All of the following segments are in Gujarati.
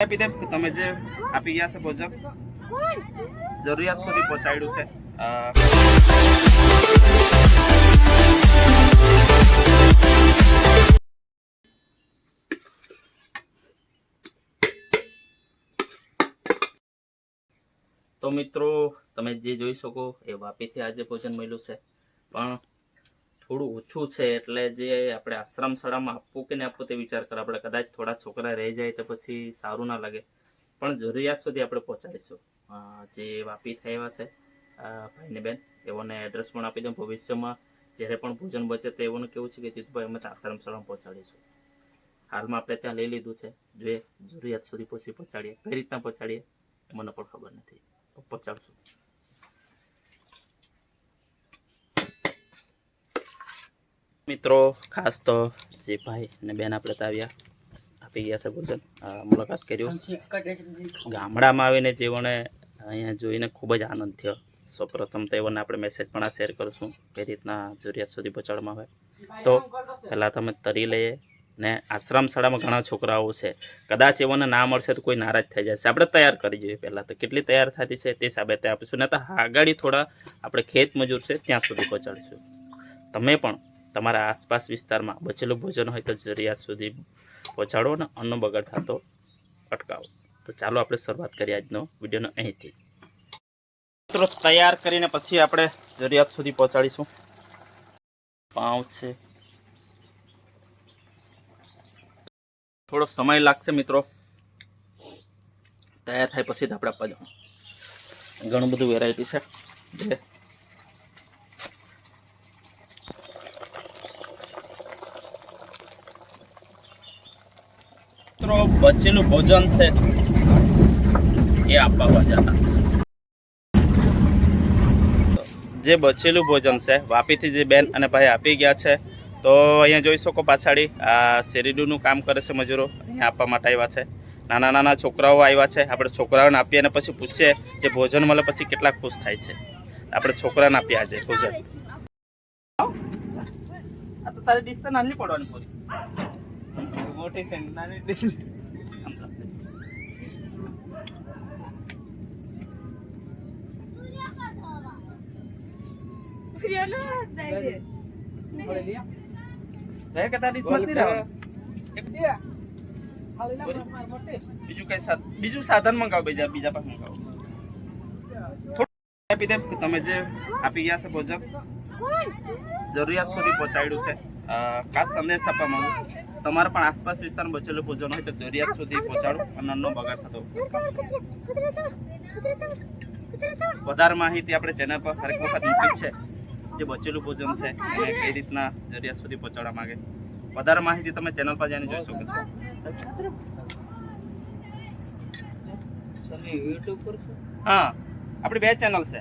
આપી દે, તમે જે આપી ગયા છે ભોજન. જરૂરિયાત સુધી પહોંચાડ્યું છે. તો મિત્રો, તમે જે જોઈ શકો, એ વાપીથી આજે ભોજન મળ્યું છે. પણ થોડું ઓછું છે એટલે જે આપણે આશ્રમ શાળામાં આપવું કે નહીં આપવું તે વિચાર કરે. આપણે કદાચ થોડા છોકરા રહી જાય તો પછી સારું ના લાગે. પણ જરૂરિયાત સુધી આપણે પહોંચાડીશું. જે વાપી થયા છે ભાઈને બેન, એઓને એડ્રેસ પણ આપી દઉં. ભવિષ્યમાં જ્યારે પણ ભોજન બચે તો એઓને કેવું છે કે જીતુભાઈ, અમે આશ્રમ શાળામાં પહોંચાડીશું. હાલમાં આપણે ત્યાં લઈ લીધું છે. જોઈએ જરૂરિયાત સુધી પછી પહોંચાડીએ. કઈ રીતના પહોંચાડીએ? મને પણ ખબર નથી. પહોંચાડશું. મિત્રો ખાસ તો જે ભાઈ અને બેન આપણે તો આવ્યા આપી ગયા છે અ, મુલાકાત કર્યું. ગામડામાં આવીને જેઓને અહીંયા જોઈને ખૂબ જ આનંદ થયો. સૌપ્રથમ તો એવોને આપણે મેસેજ પણ આ શેર કરીશું કઈ રીતના જરૂરિયાત સુધી પહોંચાડવામાં આવે. તો પહેલાં તમે તરી લઈએ ને આશ્રમ શાળામાં ઘણા છોકરાઓ છે. કદાચ એવોને ના મળશે તો કોઈ નારાજ થઈ જશે. આપણે તૈયાર કરી જોઈએ પહેલાં તો. કેટલી તૈયાર થતી છે તે હિસાબે તે આપીશું. ને તો આગાડી થોડા આપણે ખેત મજૂર છે ત્યાં સુધી પહોંચાડીશું. તમે પણ તમારા આસપાસ વિસ્તારમાં બચેલું ભોજન હોય તો જરૂરિયાત સુધી પહોંચાડો અને અન્નનો બગાડ થતો અટકાવો. તો ચાલો આપણે શરૂઆત કરીએ આજનો વિડીયોનો અહીંથી. મિત્રો, તૈયાર કરીને પછી આપણે જરૂરિયાત સુધી પહોંચાડીશું. પાઉં છે. થોડો સમય લાગશે મિત્રો. તૈયાર થાય પછી જ આપણે આપવા જવાનું. ઘણું બધું વેરાયટી છે. જે મિત્રો, બચેલું ભોજન છે એ આપવા જતા જે બચેલું ભોજન છે, વાપીથી જે બેન અને ભાઈ આપી ગયા છે, તો અહીંયા જોઈ શકો પાછાડી, આ શેરીડુનું કામ કરે છે મજૂરો, અહીંયા આપવા માટે આવ્યા છે. નાના નાના છોકરાઓ આવ્યા છે, આપણે છોકરાઓને આપીએ અને પછી પૂછીએ જે ભોજન મળે પછી કેટલા ખુશ થાય છે. આપણે છોકરાને આપીએ આજે ભોજન. તારી ડીશ નાની પડવાની પૂરી નહીં રહેવાનું? બીજું સાધન મંગાવો, બીજા બીજા પાસે મંગાવો. આપી દે, તમે જે આપી ગયા છે ભોજન જરૂરિયાત સુધી પહોંચાડ્યું છે. ખાસ સંદેશ આપવા માંગુ તમારા પણ આસપાસ વિસ્તારમાં બચેલું ભોજન હોય તો જરૂરિયાત સુધી પહોંચાડો અને અન્નનો બગાડ થતો વધારે માહિતી આપણે ચેનલ પર હરેક વખત મૂકી છે જે બચેલું ભોજન છે એને કઈ રીતના જરૂરિયાત સુધી પહોંચાડવા માંગે. વધારે માહિતી તમે ચેનલ પર જઈને જોઈ શકો છો. તમે યુટ્યુબ પર છો? હા આપણી બે ચેનલ છે.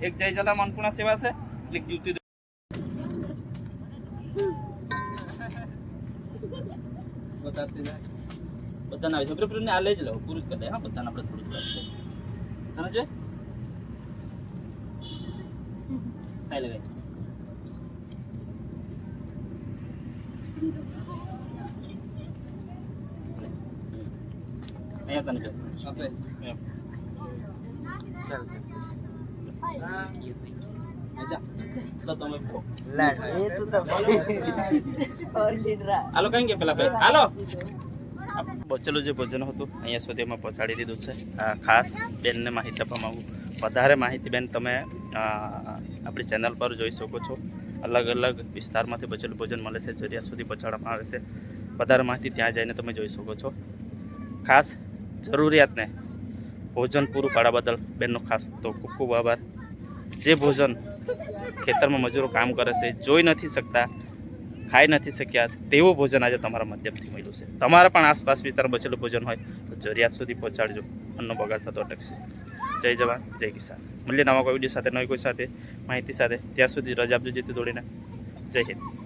એક જય જલામ અન્નપૂર્ણા સેવા છે એક જ્યોતિ બતાવતી જાય. બધાના વિશે છે. આ લઈ જ લો પૂરું જ કરી દે હા બધાને આપણે થોડું થોડું દઈએ. તને જોઈ ખાઈ લે. અહીંયા તને જો સાથે. એમ. હાલો, કઈ ગયા પેલા હાલો. બચેલું જે ભોજન હતું, અહીંયા સુધી અમે પહોંચાડી દીધું છે. ખાસ બેનને માહિતી આપવા માંગુ વધારે માહિતી બેન તમે આપણી ચેનલ પર જોઈ શકો છો. અલગ અલગ વિસ્તારમાંથી બચેલું ભોજન મળે છે, જરિયા સુધી પહોંચાડવામાં આવે છે. વધારે માહિતી ત્યાં જઈને તમે જોઈ શકો છો. ખાસ જરૂરિયાતને ભોજન પૂરું પાડવા બદલ બેનનો ખાસ તો ખૂબ ખૂબ આભાર. જે ભોજન ખેતરમાં મજૂરો કામ કરે છે, જોઈ નથી શકતા, ખાઈ નથી શક્યા, તેવું ભોજન આજે તમારા માધ્યમથી મળ્યું છે. તમારા પણ આસપાસ વિસ્તારમાં બચેલું ભોજન હોય તો જરૂરિયાત સુધી પહોંચાડજો. અન્નનો બગાડ થતો અટકશે જય જવાન, જય કિસાન. મળીએ નવા કોઈ વીડિયો સાથે, નવી કોઈ સાથે, માહિતી સાથે. ત્યાં સુધી રજા આપજો, જેથી દોડીને. જય હિન્દ.